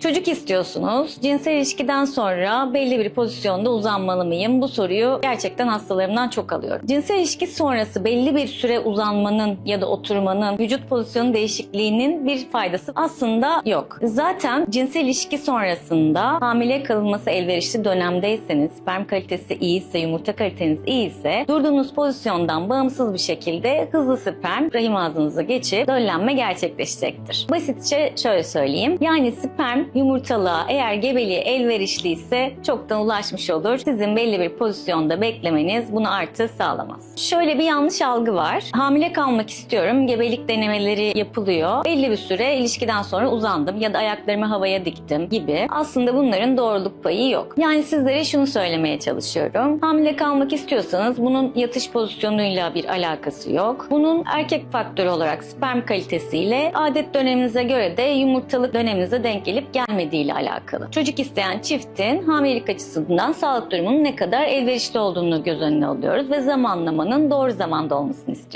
Çocuk istiyorsunuz. Cinsel ilişkiden sonra belli bir pozisyonda uzanmalı mıyım? Bu soruyu gerçekten hastalarımdan çok alıyorum. Cinsel ilişki sonrası belli bir süre uzanmanın ya da oturmanın vücut pozisyonu değişikliğinin bir faydası aslında yok. Zaten cinsel ilişki sonrasında hamile kalınması elverişli dönemdeyseniz, sperm kalitesi iyiyse, yumurta kaliteniz iyiyse durduğunuz pozisyondan bağımsız bir şekilde hızlı sperm rahim ağzınıza geçip döllenme gerçekleşecektir. Basitçe şöyle söyleyeyim. Yani sperm yumurtalığa eğer gebeliğe elverişliyse çoktan ulaşmış olur. Sizin belli bir pozisyonda beklemeniz bunu artı sağlamaz. Şöyle bir yanlış algı var. Hamile kalmak istiyorum. Gebelik denemeleri yapılıyor. Belli bir süre ilişkiden sonra uzandım ya da ayaklarımı havaya diktim gibi. Aslında bunların doğruluk payı yok. Yani sizlere şunu söylemeye çalışıyorum. Hamile kalmak istiyorsanız bunun yatış pozisyonuyla bir alakası yok. Bunun erkek faktörü olarak sperm kalitesiyle adet döneminize göre de yumurtalık döneminize denk gelip gelmediği ile alakalı. Çocuk isteyen çiftin hamilelik açısından sağlık durumunun ne kadar elverişli olduğunu göz önüne alıyoruz ve zamanlamanın doğru zamanda olmasını istiyoruz.